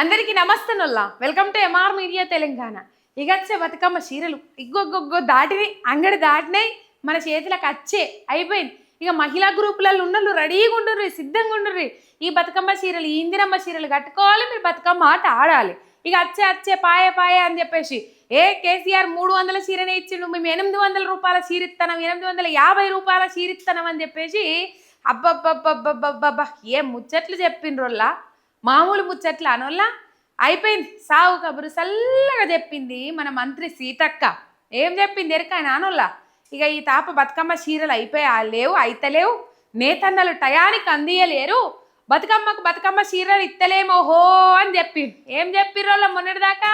అందరికీ నమస్తేనొల్లా welcome to MR media Telangana ఇగచ్చే Bathukamma చీరలు ఇగ్గొగ్గొగ్గో దాటిని అంగడి దాటినాయి మన చేతులకు అచ్చే అయిపోయింది. ఇక మహిళా గ్రూపులలో ఉన్నళ్ళు రెడీగా ఉండుర్రి సిద్ధంగా ఉండుర్రి. ఈ బతుకమ్మ చీరలు ఈ ఇందిరమ్మ చీరలు కట్టుకోవాలి మీరు బతుకమ్మ ఆట ఆడాలి. ఇక అచ్చే అచ్చే పాయ పాయ అని చెప్పేసి ఏ కేసీఆర్ మూడు వందల చీరనే ఇచ్చిండు మేము ఎనిమిది వందల రూపాయల చీర ఇస్తాం ఎనిమిది వందల యాభై రూపాయల చీర ఇస్తాం అని చెప్పేసి అబ్బబ్బబ్బబ్బబ్బబ్బబ్బా ఏ ముచ్చట్లు చెప్పిండ్రోల్లా. మామూలు ముచ్చట్లు అనోళ్ళ అయిపోయింది. సావు కబురు చల్లగా చెప్పింది మన మంత్రి సీతక్క. ఏం చెప్పింది ఎరక నానోళ్ళ ఇక ఈ తాప బతుకమ్మ చీరలు అయిపోయా లేవు అయితలేవు. నేతన్నలు టయానికి అందియలేరు. బతుకమ్మకు బతుకమ్మ చీరలు ఇత్తలేమో హో అని చెప్పి ఏం చెప్పిర్రోళ్ళ మొన్నటిదాకా?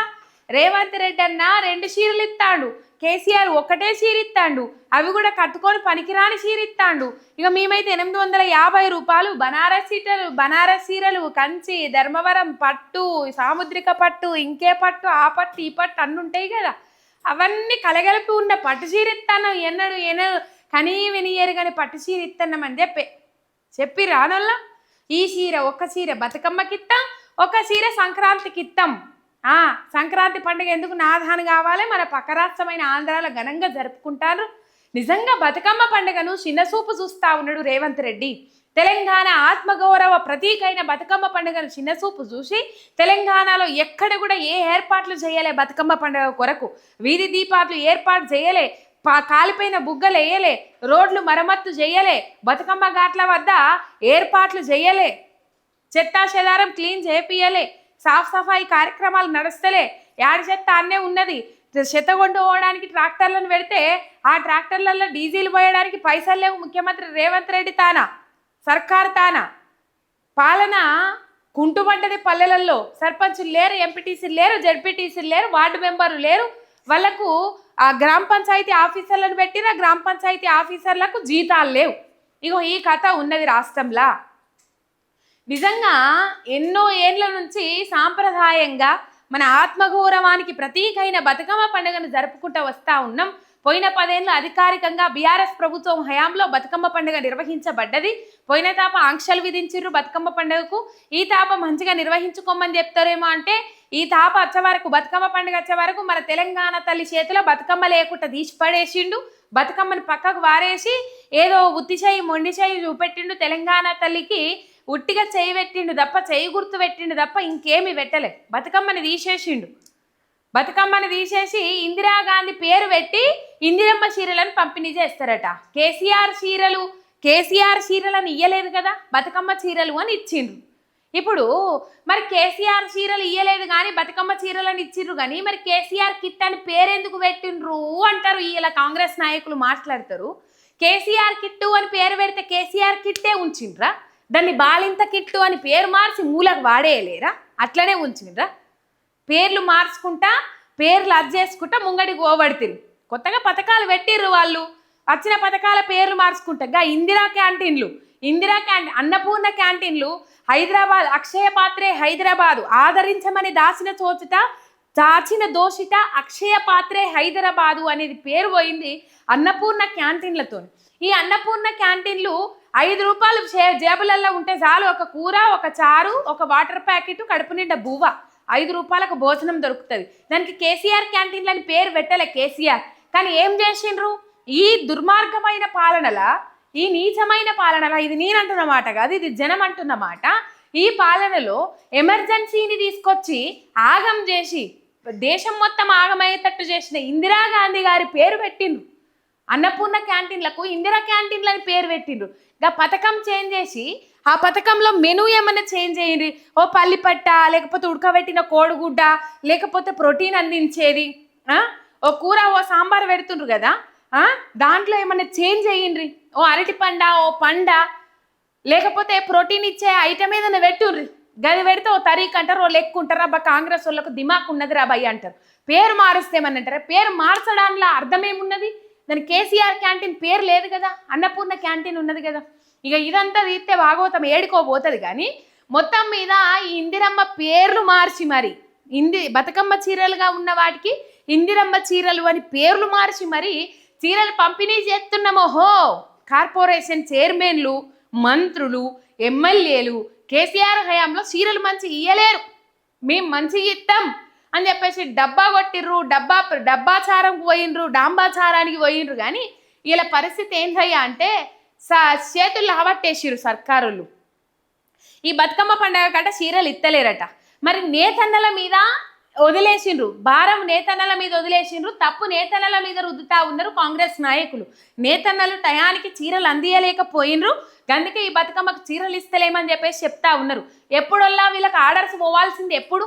రేవంత్ రెడ్డి అన్న రెండు చీరలు ఇస్తాడు కేసీఆర్ ఒకటే చీరిస్తాడు అవి కూడా కట్టుకొని పనికిరాని చీర ఇక మేమైతే ఎనిమిది వందల యాభై రూపాయలు బనారస్ సీటలు బనారస్ చీరలు కంచి ధర్మవరం పట్టు సాముద్రిక పట్టు ఇంకే పట్టు ఆ పట్టు ఈ పట్టు అన్నీ ఉంటాయి కదా. అవన్నీ కలగలిపి ఉన్న పట్టు చీర ఇస్తాను ఎన్నడు ఎన్నడు కనీ వినియరు కానీ పట్టు చీర ఇస్తున్నామని చెప్పే. చెప్పి రానల్లా ఈ చీర ఒక చీర బతుకమ్మకి ఇస్తాం ఒక చీర సంక్రాంతికి ఇస్తాం సంక్రాంతి పండుగ ఎందుకు నాదాని కావాలి? మన పక్క రాష్ట్రమైన ఆంధ్రాలో ఘనంగా జరుపుకుంటారు. నిజంగా బతుకమ్మ పండుగను చిన్నసూపు చూస్తా ఉన్నాడు రేవంత్ రెడ్డి. తెలంగాణ ఆత్మగౌరవ ప్రతీకైన బతుకమ్మ పండుగను చిన్నసూపు చూసి తెలంగాణలో ఎక్కడ కూడా ఏ ఏర్పాట్లు చేయలే బతుకమ్మ పండుగ కొరకు. వీధి దీపాలు ఏర్పాటు చేయలే పా కాలిపోయిన బుగ్గలు వేయలే రోడ్లు మరమ్మత్తు చేయలే బతుకమ్మ ఘాట్ల వద్ద ఏర్పాట్లు చేయలే చెత్తా చెదారం క్లీన్ చేపియలే సాఫ్ సఫాయి కార్యక్రమాలు నడుస్తలే. యాడి చెత్త అన్నే ఉన్నది. చెత్త కొండు పోవడానికి ట్రాక్టర్లను పెడితే ఆ ట్రాక్టర్లలో డీజిల్ పోయడానికి పైసలు లేవు ముఖ్యమంత్రి రేవంత్ రెడ్డి తానా? సర్కార్ తానా? పాలన కుంటుపడ్డది పల్లెలలో సర్పంచులు లేరు ఎంపీటీసీలు లేరు జడ్పీటీసీలు లేరు వార్డు మెంబర్లు లేరు. వాళ్ళకు ఆ గ్రామ పంచాయతీ ఆఫీసర్లను పెట్టిన గ్రామ పంచాయతీ ఆఫీసర్లకు జీతాలు లేవు. ఇగో ఈ కథ ఉన్నది రాష్ట్రంలో. నిజంగా ఎన్నో ఏండ్ల నుంచి సాంప్రదాయంగా మన ఆత్మగౌరవానికి ప్రతీకైన బతుకమ్మ పండుగను జరుపుకుంటూ వస్తా ఉన్నాం. పోయిన పదేళ్ళు అధికారికంగా బీఆర్ఎస్ ప్రభుత్వం హయాంలో బతుకమ్మ పండుగ నిర్వహించబడ్డది. పోయిన తాప ఆంక్షలు విధించారు బతుకమ్మ పండుగకు. ఈ తాప మంచిగా నిర్వహించుకోమని చెప్తారేమో అంటే ఈ తాప వచ్చే వరకు బతుకమ్మ పండుగ వచ్చే వరకు మన తెలంగాణ తల్లి చేతిలో బతుకమ్మ లేకుండా తీసి పడేసిండు. బతుకమ్మని పక్కకు వారేసి ఏదో ఉత్తిచేయి మొండిచేయి చూపెట్టిండు తెలంగాణ తల్లికి. ఉట్టిగా చేయి పెట్టిండు తప్ప చేయి గుర్తు పెట్టిండు తప్ప ఇంకేమి పెట్టలే. బతుకమ్మని తీసేసిండు. బతుకమ్మని తీసేసి ఇందిరాగాంధీ పేరు పెట్టి ఇందిరమ్మ చీరలను పంపిణీ చేస్తారట. కేసీఆర్ చీరలు కేసీఆర్ చీరలను ఇయ్యలేదు కదా బతుకమ్మ చీరలు అని ఇచ్చిండ్రు. ఇప్పుడు మరి కేసీఆర్ చీరలు ఇయ్యలేదు కానీ బతుకమ్మ చీరలను ఇచ్చిండ్రు కానీ మరి కేసీఆర్ కిట్ అని పేరెందుకు పెట్టిండ్రు అంటారు ఇలా కాంగ్రెస్ నాయకులు మాట్లాడతారు. కేసీఆర్ కిట్టు అని పేరు పెడితే కేసీఆర్ కిట్టే ఉంచిండ్రా? దాన్ని బాలింత కిట్టు అని పేరు మార్చి మూలకు వాడేయలేరా? అట్లనే ఉంచిండ్రా పేర్లు మార్చుకుంటా పేర్లు అర్జేసుకుంటా ముంగడికి పోబడుతుంది కొత్తగా పథకాలు పెట్టిర్రు వాళ్ళు. వచ్చిన పథకాల పేర్లు మార్చుకుంటా ఇందిరా క్యాంటీన్లు ఇందిరా క్యాంటీన్ అన్నపూర్ణ క్యాంటీన్లు హైదరాబాద్ అక్షయ పాత్రే హైదరాబాదు ఆదరించమని దాచిన చోచుట దాచిన దోషిత అక్షయ పాత్రే హైదరాబాదు అనేది పేరు పోయింది అన్నపూర్ణ క్యాంటీన్లతో ఈ అన్నపూర్ణ క్యాంటీన్లు ఐదు రూపాయలు జే- జేబులలో ఉంటే చాలు. ఒక కూర ఒక చారు ఒక వాటర్ ప్యాకెట్ కడుపు నిండా బువ్వ. ఐదు రూపాయలకు భోజనం దొరుకుతుంది. దానికి కేసీఆర్ క్యాంటీన్లు అని పేరు పెట్టలే కేసీఆర్. కానీ ఏం చేసిండ్రు? ఈ దుర్మార్గమైన పాలనల ఈ నీచమైన పాలనల ఇది నేనంటున్న మాట కాదు ఇది జనం అంటున్న మాట. ఈ పాలనలో ఎమర్జెన్సీని తీసుకొచ్చి ఆగం చేసి దేశం మొత్తం ఆగమయ్యేటట్టు చేసిన ఇందిరాగాంధీ గారి పేరు పెట్టిండ్రు. అన్నపూర్ణ క్యాంటీన్లకు ఇందిరా క్యాంటీన్లని పేరు పెట్టిండ్రు. గా పథకం చేంజ్ చేసి ఆ పథకంలో మెనూ ఏమైనా చేంజ్ చేయండి. ఓ పల్లిపట్ట లేకపోతే ఉడకబెట్టిన కోడిగుడ్డ లేకపోతే ప్రోటీన్ అందించేది ఓ కూర ఓ సాంబార్ పెడుతుండ్రు కదా దాంట్లో ఏమైనా చేంజ్ చేయండి. ఓ అరటి పండ ఓ పండ లేకపోతే ప్రోటీన్ ఇచ్చే ఐటమ్ ఏదైనా పెట్టుండ్రి గది పెడితే ఓ తరీక్ అంటారు ఓ లెక్కు ఉంటారు. అబ్బా కాంగ్రెస్ వాళ్ళకు దిమాక్ ఉన్నది రా అంటారు. పేరు మారుస్తే ఏమని అంటారా పేరు మార్చడానికి అర్థం ఏమున్నది? దాని కేసీఆర్ క్యాంటీన్ పేరు లేదు కదా అన్నపూర్ణ క్యాంటీన్ ఉన్నది కదా. ఇక ఇదంతా తీస్తే భాగవతం ఏడుకోబోతుంది కానీ మొత్తం మీద ఈ ఇందిరమ్మ పేర్లు మార్చి మరి ఇంది బతుకమ్మ చీరలుగా ఉన్న వాటికి ఇందిరమ్మ చీరలు అని పేర్లు మార్చి మరి చీరలు పంపిణీ చేస్తున్నామో హో కార్పొరేషన్ చైర్మన్లు మంత్రులు ఎమ్మెల్యేలు కేసీఆర్ హయాంలో చీరలు మంచి ఇయ్యలేరు. మేము మంచిగా ఇస్తాం అని చెప్పేసి డబ్బా కొట్టిర్రు డబ్బా డబ్బాచారంకి పోయినరు డాంబాచారానికి పోయినరు కానీ వీళ్ళ పరిస్థితి ఏంటయ్యా అంటే స చేతులు లావట్టేసిర్రు సర్కారులు. ఈ బతుకమ్మ పండగ కట చీరలు ఇత్తలేరట. మరి నేతన్నల మీద వదిలేసిండ్రు భారం నేతన్నల మీద వదిలేసిండ్రు తప్పు నేతన్నల మీద రుద్దుతా ఉన్నారు కాంగ్రెస్ నాయకులు. నేతన్నలు టయానికి చీరలు అందియలేకపోయినరు అందుకే ఈ బతుకమ్మకు చీరలు ఇస్తలేమని చెప్పేసి చెప్తా ఉన్నారు. ఎప్పుడల్లా వీళ్ళకి ఆర్డర్స్ పోవాల్సింది ఎప్పుడు?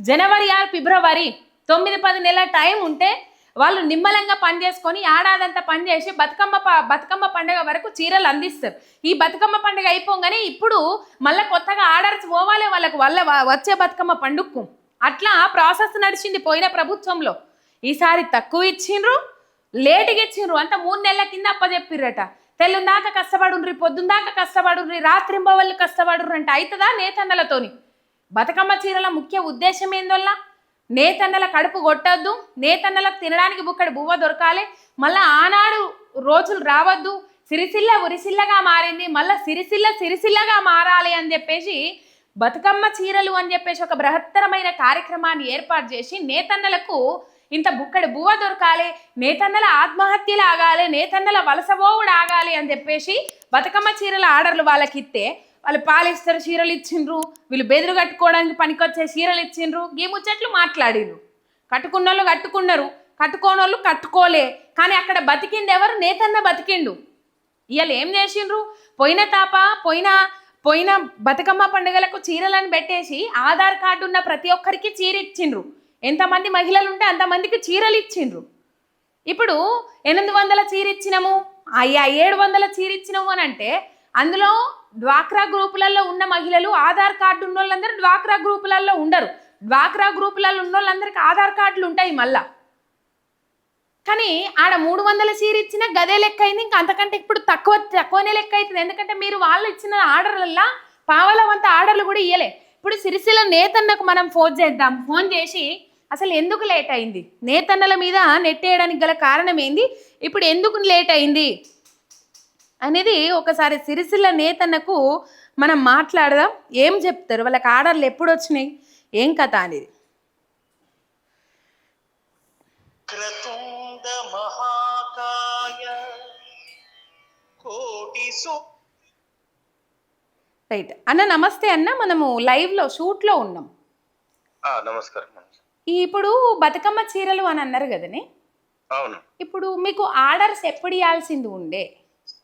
జనవరి ఆరు ఫిబ్రవరి తొమ్మిది పది నెలల టైం ఉంటే వాళ్ళు నిమ్మలంగా పని చేసుకొని ఏడాదంతా పని చేసి బతుకమ్మ ప- బతుకమ్మ పండుగ వరకు చీరలు అందిస్తారు. ఈ బతుకమ్మ పండుగ అయిపోగానే ఇప్పుడు మళ్ళీ కొత్తగా ఆర్డర్స్ పోవాలి వాళ్ళకు వల్ల వచ్చే బతుకమ్మ పండుగకు. అట్లా ప్రాసెస్ నడిచింది పోయిన ప్రభుత్వంలో. ఈసారి తక్కువ ఇచ్చిండ్రు లేటుగా ఇచ్చిండ్రు. అంత మూడు నెలల కింద అప్పచెప్పిర్రట. తెల్లుందాక కష్టపడుండ్రి పొద్దుందాక కష్టపడుండ్రి రాత్రింబవళ్ళు వాళ్ళు అంటే అవుతుందా నేతన్నలతోని? బతుకమ్మ చీరల ముఖ్య ఉద్దేశం ఏందోల్లా? నేతన్నల కడుపు కొట్టద్దు నేతన్నలకు తినడానికి బుక్కడి బువ్వ దొరకాలి మళ్ళా ఆనాడు రోజులు రావద్దు సిరిసిల్ల ఉరిసిల్లగా మారింది మళ్ళా సిరిసిల్ల సిరిసిల్లగా మారాలి అని చెప్పేసి బతుకమ్మ చీరలు అని చెప్పేసి ఒక బృహత్తరమైన కార్యక్రమాన్ని ఏర్పాటు చేసి నేతన్నలకు ఇంత బుక్కడి బువ్వ దొరకాలి నేతన్నల ఆత్మహత్యలు ఆగాలి నేతన్నల వలసబోవుడు ఆగాలి అని చెప్పేసి బతుకమ్మ చీరల ఆర్డర్లు వాళ్ళకి ఇస్తే వాళ్ళు పాలిస్తారు చీరలు ఇచ్చిండ్రు. వీళ్ళు బెదురు కట్టుకోవడానికి పనికొచ్చే చీరలు ఇచ్చిండ్రు. ఈ ముచ్చట్లు మాట్లాడిండ్రు కట్టుకున్న వాళ్ళు కట్టుకున్నారు. కట్టుకోని వాళ్ళు కట్టుకోలే. కానీ అక్కడ బతికింది ఎవరు? నేతన్న బతికిండు. ఇవాళ ఏం చేసిండ్రు? పోయిన తాప పోయిన పోయిన బతుకమ్మ పండుగలకు చీరలను పెట్టేసి ఆధార్ కార్డు ఉన్న ప్రతి ఒక్కరికి చీర ఇచ్చిండ్రు ఎంతమంది మహిళలు ఉంటే అంతమందికి చీరలు ఇచ్చిండ్రు. ఇప్పుడు ఎనిమిది వందల చీర ఇచ్చినాము అయ్యా ఏడు వందల చీర ఇచ్చినాము అని అంటే అందులో డ్వాక్రా గ్రూపులలో ఉన్న మహిళలు ఆధార్ కార్డు ఉన్న వాళ్ళందరూ డ్వాక్రా గ్రూపులలో ఉండరు. డ్వాక్రా గ్రూపులలో ఉన్న వాళ్ళందరికీ ఆధార్ కార్డులు ఉంటాయి మళ్ళా. కానీ ఆడ మూడు వందల సీర్ ఇచ్చిన గదే లెక్క అయింది ఇంకా అంతకంటే ఇప్పుడు తక్కువ తక్కువనే లెక్క అవుతుంది. ఎందుకంటే మీరు వాళ్ళు ఇచ్చిన ఆర్డర్లలో పావల వంత ఆర్డర్లు కూడా ఇయ్యలే. ఇప్పుడు సిరిసిల్ల నేతన్నకు మనం ఫోన్ చేద్దాం. ఫోన్ చేసి అసలు ఎందుకు లేట్ అయింది? నేతన్నల మీద నెట్టేయడానికి గల కారణం ఏంది? ఇప్పుడు ఎందుకు లేట్ అయింది? అనేది ఒకసారి సిరిసిల్ల నేతన్నకు మనం మాట్లాడదాం. ఏం చెప్తారు? వాళ్ళకి ఆర్డర్లు ఎప్పుడు వచ్చినాయి ఏం కథ అనేది? రైట్. అన్న నమస్తే అన్న. మనము లైవ్లో షూట్లో ఉన్నాం. ఆ, నమస్కారం. ఈ ఇప్పుడు బతుకమ్మ చీరలు అని అన్నారు కదనే? అవును. ఇప్పుడు మీకు ఆర్డర్స్ ఎప్పుడు ఇవ్వాల్సింది ఉండే?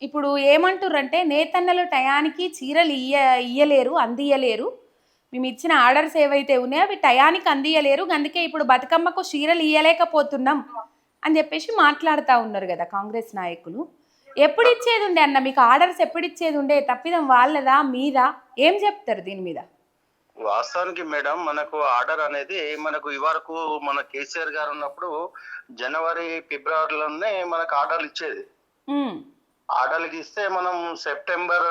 ఇప్పుడు ఏమంటుర్రంటే నేతన్నలు టయానికి చీరలు ఇయ్య ఇయ్యలేరు అందియలేరు మేము ఇచ్చిన ఆర్డర్స్ ఏవైతే ఉన్నాయో అవి టయానికి అందియలేరు అందుకే ఇప్పుడు బతుకమ్మకు చీరలు ఇయ్యలేకపోతున్నాం. అని చెప్పేసి మాట్లాడుతూ ఉన్నారు కదా కాంగ్రెస్ నాయకులు. ఎప్పుడు ఇచ్చేది ఉండే అన్న? మీకు ఆర్డర్స్ ఎప్పుడు ఇచ్చేది ఉండే తప్పిదం వాళ్ళదా? మీదా? ఏం చెప్తారు దీని మీద? వాస్తవానికి మేడం మనకు ఆర్డర్ అనేది మనకు ఇవరకు మన కేసీఆర్ గారు ఉన్నప్పుడు జనవరి ఫిబ్రవరిలోనే మనకు ఆర్డర్లు ఇచ్చేది. ఉమ్, ఆర్డర్లు ఇస్తే మనం సెప్టెంబర్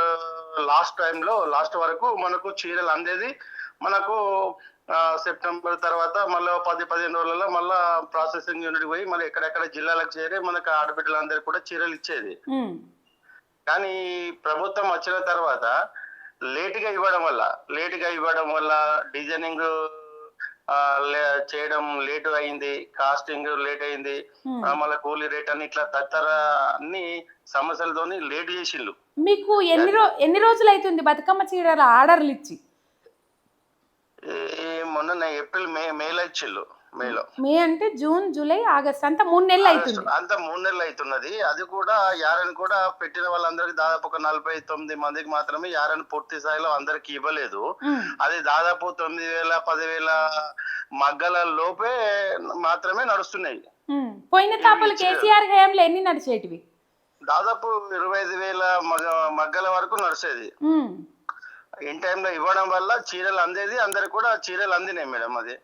లాస్ట్ టైంలో లాస్ట్ వరకు మనకు చీరలు అందేది. మనకు సెప్టెంబర్ తర్వాత మళ్ళీ పది పదిహేను రోజులలో మళ్ళీ ప్రాసెసింగ్ యూనిట్ పోయి మళ్ళీ ఎక్కడెక్కడ జిల్లాలకు చేరి మనకు ఆడబిడ్డలందరికీ కూడా చీరలు ఇచ్చేది. కానీ ప్రభుత్వం వచ్చిన తర్వాత లేట్గా ఇవ్వడం వల్ల లేట్గా ఇవ్వడం వల్ల డిజైనింగ్ చేయడం లేట్ అయింది కాస్టింగ్ లేట్ అయింది. మళ్ళీ కూలీ రేట్ అని ఇట్లా తదితర అన్ని సమస్యలతోని లేట్ చేసిండు. మీకు ఎన్ని రో ఎన్ని రోజులు అవుతుంది బతుకమ్మ చీరల ఆర్డర్లు ఇచ్చి? మొన్న ఏప్రిల్ మే మేలో ఇచ్చిళ్ళు. మేలో. మే అంటే జూన్ జూలై ఆగస్ట్ అంతా మూడు నెలలు అవుతుంది అంత మూడు నెలలు అవుతున్నది అది కూడా యారని కూడా పెట్టిన వాళ్ళందరికి దాదాపు ఒక నలభై తొమ్మిది మందికి మాత్రమే యారని పూర్తి స్థాయిలో అందరికి ఇవ్వలేదు. అది దాదాపు తొమ్మిది వేల పదివేల మగ్గల లోపే మాత్రమే నడుస్తున్నాయి. పోయిన తాపలు కేసీఆర్ హయాంలో ఎన్ని నడిచేటివి? దాదాపు ఇరవై ఐదు వేల మగ మగ్గల వరకు నడిచేది. ఇన్ టైంలో ఇవ్వడం వల్ల చీరలు అందేది అందరికి కూడా చీరలు అందినాయి మేడం అది.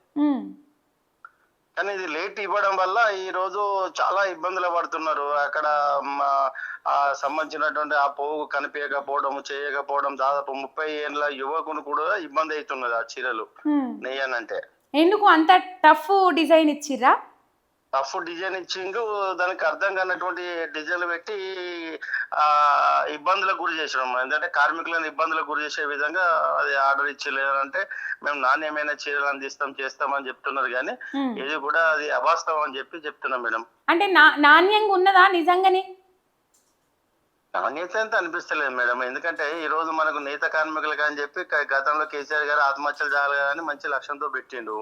కానీ ఇది లేట్ ఇవ్వడం వల్ల ఈ రోజు చాలా ఇబ్బందులు పడుతున్నారు. అక్కడ సంబంధించినటువంటి ఆ పోగు కనిపించకపోవడం చేయకపోవడం దాదాపు ముప్పై ఏళ్ళ యువకుని కూడా ఇబ్బంది అవుతున్నది ఆ చీరలు. నెయ్యనంటే. ఎందుకు అంత టఫ్ డిజైన్ ఇచ్చిర్రా? రఫ్ డిజైన్ ఇచ్చిండు దానికి అర్థం కానటువంటి డిజైన్లు పెట్టి ఆ ఇబ్బందులకు గురి చేసినాం. ఎందుకంటే కార్మికులను ఇబ్బందులకు గురి చేసే విధంగా అది ఆర్డర్ ఇచ్చలేదంటే మేము నాణ్యమైన చీరలు అందిస్తాం చేస్తామని చెప్తున్నారు కానీ. ఇది కూడా అది అవాస్తవం అని చెప్పి చెప్తున్నాం మేడం. అంటే నాణ్యంగా ఉన్నదా నిజంగానే? నాణ్యత ఎంత అనిపిస్తలేదు మేడం. ఎందుకంటే ఈ రోజు మనకు నేత కార్మికులకు అని చెప్పి గతంలో కేసీఆర్ గారు ఆత్మహత్యలు చేయాలని మంచి లక్ష్యంతో పెట్టిండు.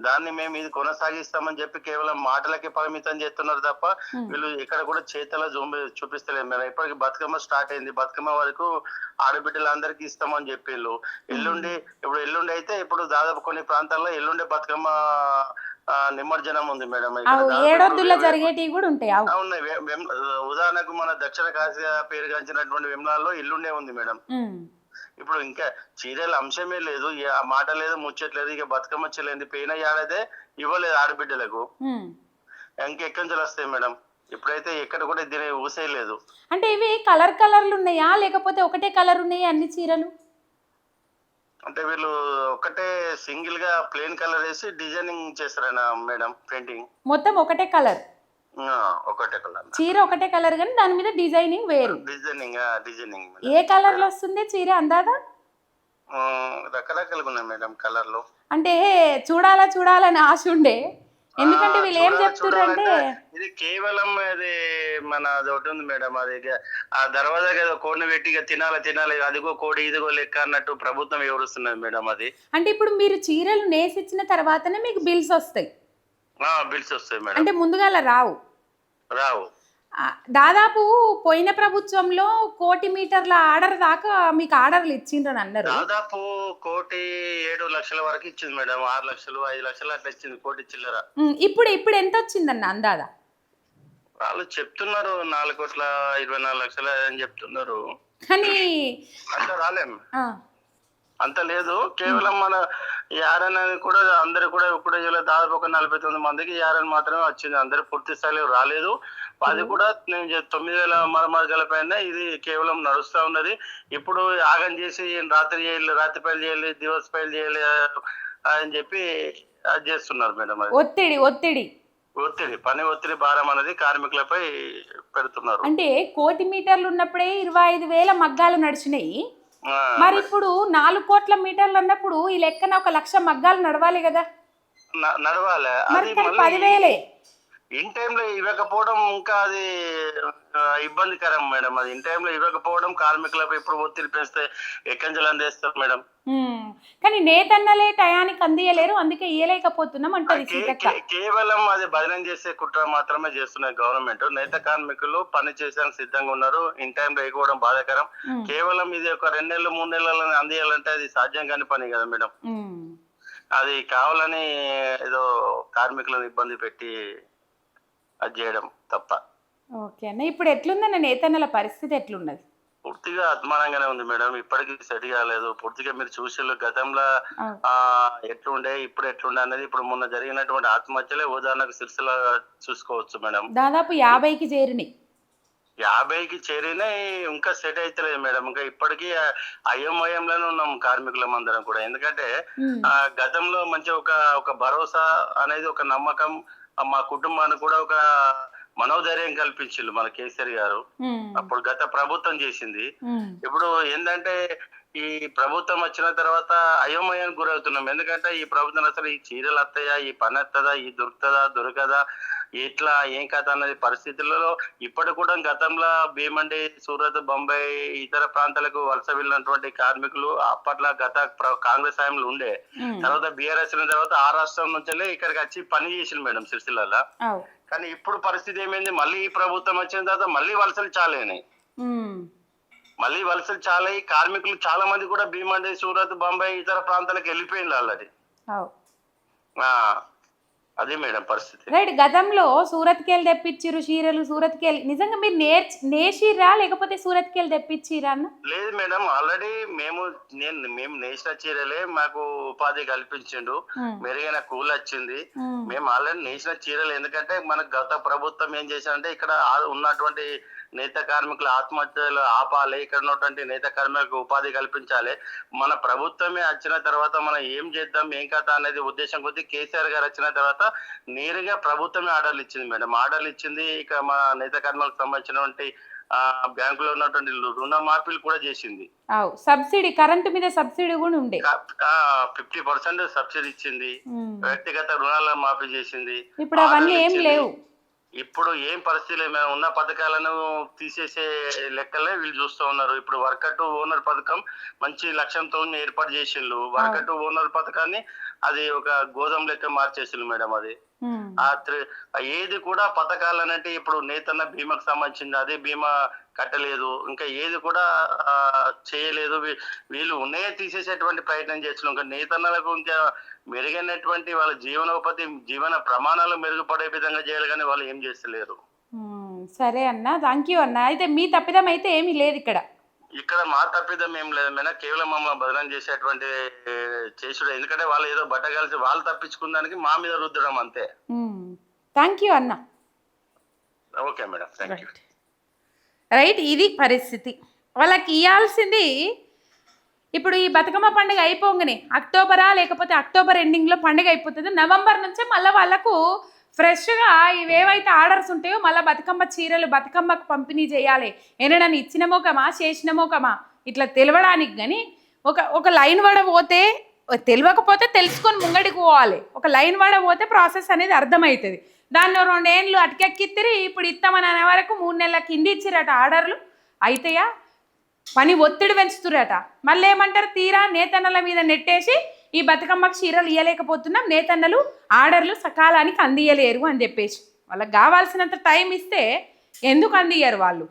దాన్ని మేము ఇది కొనసాగిస్తామని చెప్పి కేవలం మాటలకి పరిమితం చేస్తున్నారు తప్ప Hmm. వీళ్ళు ఇక్కడ కూడా చేతల చూపి చూపిస్తలేదు. మేడం ఇప్పటికి బతుకమ్మ స్టార్ట్ అయింది. బతుకమ్మ వరకు ఆడబిడ్డలందరికీ ఇస్తామని చెప్పిళ్ళు. ఎల్లుండి ఇప్పుడు ఎల్లుండి అయితే ఇప్పుడు దాదాపు కొన్ని ప్రాంతాల్లో ఎల్లుండి బతుకమ్మ నిమజ్జనం ఉంది మేడం. ఏడొద్దుల్లో జరిగేటివి కూడా ఉంటాయి. ఉన్నాయి. ఉదాహరణకు మన దక్షిణ కాశీగా పేరుగాంచినటువంటి విమలాల్లో ఇల్లుండే ఉంది మేడం. ఉమ్. ఇప్పుడు ఇంకా చీరల అంశమే లేదు ఆ మాట లేదు ముచ్చట్లేదు ఇక బతుకమ్మ చెల్లింది పోయిన ఏడాదే ఇవ్వలేదు ఆడబిడ్డలకు. ఇంకెక్కడి నుంచి వస్తాయి మేడం? ఇప్పుడైతే ఎక్కడ కూడా దీని ఊసేయలేదు అంటే ఇవి కలర్ కలర్లు ఉన్నాయా? లేకపోతే ఒకటే కలర్ ఉన్నాయా అన్ని చీరలు? అంటే వీళ్ళు ఒకటే సింగిల్గా ప్లేన్ కలర్ వేసి డిజైనింగ్ చేస్తారన్న మేడం పెయింటింగ్. మొత్తం ఒకటే కలర్? ఒకటే కలర్. చీర ఒకటే కలర్ కానీ దాని మీద డిజైనింగ్ వేరు. డిజైనింగ్ డిజైనింగ్ ఏ కలర్లో వస్తుంది చీర అందాదా? రకరకాలుగా ఉన్నాయి మేడం కలర్లు. అంటే చూడాలా చూడాలని ఆశ ఉండే. ఎందుకంటే వీళ్ళు ఏం చెప్తున్నారు అంటే ఇది కేవలం అది మన అది ఒకటి ఉంది మేడం అది ఆ దర్వాజా ఏదో కోడిని పెట్టి తినాలి తినాలి అదిగో కోడి ఇదిగో లెక్క అన్నట్టు ప్రభుత్వం వివరిస్తున్నది మేడం అది. అంటే ఇప్పుడు మీరు చీరలు నేసిచ్చిన తర్వాతనే మీకు బిల్స్ వస్తాయి. బిల్స్ వస్తాయి మేడం. అంటే ముందుగాల రావు. రావు. దాదాపు పోయిన ప్రభుత్వంలో కోటి మీటర్ల ఆర్డర్ దాకా మీకు ఆర్డర్లు ఇచ్చిండ్రని అన్నారు. దాదాపు కోటి ఏడు లక్షల వరకు ఇచ్చింది మేడం. ఆరు లక్షలు ఐదు లక్షలు అట్లా ఇచ్చింది కోటి చిల్లర. ఇప్పుడు ఇప్పుడు ఎంత వచ్చిందన్న అందాదా వాళ్ళు చెప్తున్నారు నాలుగు కోట్ల ఇరవై నాలుగు లక్షలు అని చెప్తున్నారు. కానీ అంత రాలేం. ఆ, అంత లేదు. కేవలం మన యారన్ అని కూడా అందరు కూడా ఇప్పుడు దాదాపు ఒక నలభై తొమ్మిది మందికి యారన్ మాత్రమే వచ్చింది. అందరు పూర్తి స్థాయిలో రాలేదు. అది కూడా నేను తొమ్మిది వేల మరమరగల పైన ఇది కేవలం నడుస్తా ఉన్నది. ఇప్పుడు ఆగం చేసి రాత్రి చేయాలి రాత్రి పైలు చేయాలి దివస్ పైలు చేయాలి అని చెప్పి అది చేస్తున్నారు మేడం అది. ఒత్తిడి ఒత్తిడి. ఒత్తిడి పని ఒత్తిడి భారం అనేది కార్మికులపై పెడుతున్నారు. అంటే కోటి మీటర్లు ఉన్నప్పుడే ఇరవై ఐదు వేల మగ్గాలు నడిచినాయి. మరి ఇప్పుడు నాలుగు కోట్ల మీటర్లు అన్నప్పుడు ఈ లెక్కన ఒక లక్ష మగ్గాలు నడవాలి కదా. నడవాలి. పదివేలే. ఇన్ టైంలో ఇవ్వకపోవడం ఇంకా అది ఇబ్బందికరం మేడం. అది ఇన్ టైంలో ఇవ్వకపోవడం కార్మికులపై ఇప్పుడు ఒత్తిడి పెంచితే ఎక్కంజలు అందేస్తారు మేడం. కానీ నేతన్నలే టయానికి అందియలేరు అందుకే ఇయ్యలేకపోతున్నాం అంటది కేవలం అది బదనం చేసే కుట్ర మాత్రమే చేస్తున్నది గవర్నమెంట్. నేత కార్మికులు పని చేసేందుకు సిద్ధంగా ఉన్నారు ఇన్ టైంలో ఇవ్వకపోవడం బాధాకరం. ఉమ్. కేవలం ఇది ఒక రెండు నెలలు మూడు నెలలు అందియాలంటే అది సాధ్యం కాని పని కదా మేడం. అది కావాలని ఏదో కార్మికులను ఇబ్బంది పెట్టి అది చేయడం తప్ప. ఓకే అన్న. ఇప్పుడు ఎట్లుందన్న నేతన్నల పరిస్థితి ఎట్లున్నది? పూర్తిగా అద్మానంగానే ఉంది మేడం. ఇప్పటికీ సెట్ కాలేదు. పూర్తిగా మీరు చూసి గతంలో ఆ, ఎట్లుండే ఇప్పుడు ఎట్లుండే అనేది ఇప్పుడు మొన్న జరిగినటువంటి ఆత్మహత్యలే ఉదాహరణకు సిరిసిల్ల చూసుకోవచ్చు మేడం. దాదాపు యాభైకి చేరినాయి. యాభైకి చేరినా ఇంకా సెట్ అవుతలేదు మేడం. ఇంకా ఇప్పటికీ అయోమయంలోనే ఉన్నాం కార్మికులం అందరం కూడా. ఎందుకంటే. ఆ గతంలో మంచి ఒక ఒక భరోసా అనేది ఒక నమ్మకం మా కుటుంబానికి కూడా ఒక మనోధైర్యం కల్పించిండు మన కేసీఆర్ గారు. అప్పుడు గత ప్రభుత్వం చేసింది. ఇప్పుడు ఏంటంటే ఈ ప్రభుత్వం వచ్చిన తర్వాత అయోమయానికి గురవుతున్నాం ఎందుకంటే ఈ ప్రభుత్వం అసలు ఈ చీరలు వస్తాయా ఈ పని వస్తుందా ఈ దొరుకుతుందా దొరకదా ఎట్లా ఏం కథ అన్నది పరిస్థితులలో ఇప్పటి కూడా గతంలో భీమండి సూరత్ బొంబాయి ఇతర ప్రాంతాలకు వలస వెళ్ళినటువంటి కార్మికులు అప్పట్లో గత కాంగ్రెస్ హయాంలో ఉండే. తర్వాత బీఆర్ఎస్ తర్వాత ఆ రాష్ట్రం నుంచి ఇక్కడికి వచ్చి పని చేసింది మేడం సిరిసిల్లలో. కానీ ఇప్పుడు పరిస్థితి ఏమైంది మళ్ళీ ఈ ప్రభుత్వం వచ్చిన తర్వాత మళ్ళీ వలసలు చాలేనాయి. మళ్ళీ వలసలు చాలా అయ్యి కార్మికులు చాలా మంది కూడా భీమండి సూరత్ బొంబాయి ఇతర ప్రాంతాలకు వెళ్ళిపోయింది. ఆ, అది మేడం పరిస్థితి. రైట్ గతంలో సూరత్కి వెళ్ళి తెప్పించిర్రు చీరలు సూరత్కి వెళ్ళి నిజంగా మీరు నేర్చి నేసిర్రా? లేకపోతే సూరత్కి వెళ్ళి తెప్పించిరా అన్న? లేదు మేడం ఆల్రెడీ మేము నేను మేము నేసిన చీరలే మాకు ఉపాధి కల్పించిండు. మెరుగైన కూల్ వచ్చింది. మేము ఆల్రెడీ నేసిన చీరలు. ఎందుకంటే మనకు గత ప్రభుత్వం ఏం చేశారంటే ఇక్కడ ఉన్నటువంటి నేత కార్మికుల ఆత్మహత్యలు ఆపాలి. ఇక్కడ ఉన్నటువంటి నేత కార్మికులకు ఉపాధి కల్పించాలి. మన ప్రభుత్వమే వచ్చిన తర్వాత మనం ఏం చేద్దాం ఏం కథ అనేది ఉద్దేశం కొద్దీ కేసీఆర్ గారు వచ్చిన తర్వాత నేరుగా ప్రభుత్వమే ఆర్డర్లు ఇచ్చింది మేడం. ఆర్డర్లు ఇచ్చింది ఇక మన నేత కార్మికులకు సంబంధించినటువంటి బ్యాంకులో ఉన్నటువంటి రుణమాఫీలు కూడా చేసింది. సబ్సిడీ కరెంటు మీద సబ్సిడీ కూడా ఉండే. ఫిఫ్టీ పర్సెంట్ సబ్సిడీ ఇచ్చింది. వ్యక్తిగత రుణాలను మాఫీ చేసింది. ఇప్పుడు అవన్నీ ఏం. లేవు. ఇప్పుడు ఏం పరిస్థితులు మేము ఉన్న పథకాలను తీసేసే లెక్కలే వీళ్ళు చూస్తూ ఉన్నారు. ఇప్పుడు వర్కట్ ఓనర్ పథకం మంచి లక్ష్యంతో ఏర్పాటు చేసిండ్రు. వర్కట్ ఓనర్ పథకాన్ని అది ఒక గోధుమ లెక్క మార్చేసిండ్రు మేడం అది. ఉమ్. ఆ త్రి- ఆ ఏది కూడా పథకాలు అంటే ఇప్పుడు నేతన్న బీమాకు సంబంధించింది అదే బీమా కట్టలేదు ఇంకా ఏది కూడా చేయలేదు. వీళ్ళు ఉన్నాయే తీసేసేటువంటి ప్రయత్నం చేస్తున్నారు. ఇంకా నేతన్నలకు ఇంకా మెరుగైనటువంటి వాళ్ళ జీవనోపాధి జీవన ప్రమాణాలు మెరుగుపడే విధంగా చేయాలి కానీ వాళ్ళు ఏం చేస్తలేరు. సరే అన్న. థ్యాంక్ యూ అన్న. అయితే మీ తప్పిదం అయితే ఏమీ లేదు ఇక్కడ. ఇక్కడ మా తప్పిదం ఏం లేదు. మేడం కేవలం మమ్మల్ని బదనం చేసేటువంటి చేసుడు. ఎందుకంటే వాళ్ళు ఏదో బట్ట కలిసి వాళ్ళు తప్పించుకున్నానికి మా మీద రుద్దడం అంతే. థ్యాంక్ యూ అన్న. Okay madam. Thank you. Right? ఇది పరిస్థితి. వాళ్ళకి ఇవ్వాల్సింది ఇప్పుడు ఈ బతుకమ్మ పండుగ అయిపోగానే అక్టోబరా లేకపోతే అక్టోబర్ ఎండింగ్లో పండుగ అయిపోతుంది. నవంబర్ నుంచే మళ్ళీ వాళ్ళకు ఫ్రెష్గా ఇవేవైతే ఆర్డర్స్ ఉంటాయో మళ్ళీ బతుకమ్మ చీరలు బతుకమ్మకు పంపిణీ చేయాలి. ఏనాడని ఇచ్చినమోకమా చేసినమోకమా ఇట్లా తెలవడానికి కానీ ఒక ఒక లైన్ వడ పోతే తెలియకపోతే తెలుసుకొని ముంగడికి పోవాలి. ఒక లైన్ వడ పోతే ప్రాసెస్ అనేది అర్థమవుతుంది. దాన్ని రెండేళ్ళు అటుకెక్కిత్తిరి ఇప్పుడు ఇస్తామని అనే వరకు మూడు నెలల కింద ఇచ్చిరట ఆర్డర్లు. అయితయా పని ఒత్తిడి పెంచుతురట మళ్ళీ ఏమంటారు తీరా నేతన్నల మీద నెట్టేసి ఈ బతుకమ్మకు చీరలు ఇయ్యలేకపోతున్నాం నేతన్నలు ఆర్డర్లు సకాలానికి అందియలేరు అని చెప్పేసి. వాళ్ళకి కావాల్సినంత టైం ఇస్తే ఎందుకు అందియ్యరు వాళ్ళు?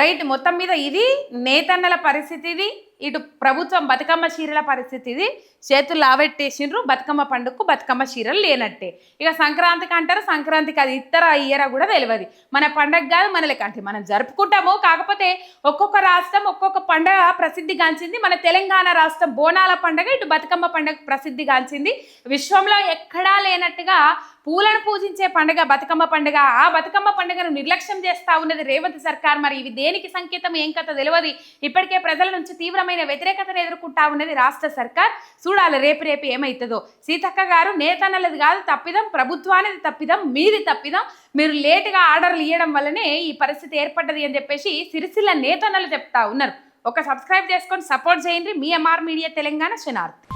రైట్ మొత్తం మీద ఇది నేతన్నల పరిస్థితి ఇది ఇటు ప్రభుత్వం బతుకమ్మ చీరల పరిస్థితి ఇది చేతులు లావెట్టేసిండ్రు. బతుకమ్మ పండుగకు బతుకమ్మ చీరలు లేనట్టే. ఇక సంక్రాంతికి అంటారు. సంక్రాంతికి అది ఇతర ఇయరా కూడా తెలియదు మన పండగ కాదు మన అంటే మనం జరుపుకుంటాము కాకపోతే ఒక్కొక్క రాష్ట్రం ఒక్కొక్క పండగ ప్రసిద్ధిగాంచింది మన తెలంగాణ రాష్ట్రం బోనాల పండగ ఇటు బతుకమ్మ పండగ ప్రసిద్ధిగాంచింది విశ్వంలో ఎక్కడా లేనట్టుగా పూలను పూజించే పండుగ బతుకమ్మ పండుగ. ఆ బతుకమ్మ పండుగను నిర్లక్ష్యం చేస్తా ఉన్నది రేవంత్ సర్కార్. మరి ఇవి దేనికి సంకేతం? ఏం కథ తెలియదు. ఇప్పటికే ప్రజల నుంచి తీవ్రమైన వ్యతిరేకతను ఎదుర్కొంటా ఉన్నది రాష్ట్ర సర్కార్. చూడాలి రేపు రేపు ఏమవుతుందో సీతక్క గారు నేతన్నలది కాదు తప్పిదం. ప్రభుత్వానికి తప్పిదం. మీది తప్పిదం. మీరు లేటుగా ఆర్డర్లు ఇవ్వడం వల్లనే ఈ పరిస్థితి ఏర్పడ్డది అని చెప్పేసి సిరిసిల్ల నేతన్నలు చెప్తా ఉన్నారు. ఒక సబ్స్క్రైబ్ చేసుకొని సపోర్ట్ చేయండి. మీ ఎంఆర్ మీడియా తెలంగాణ శనార్థి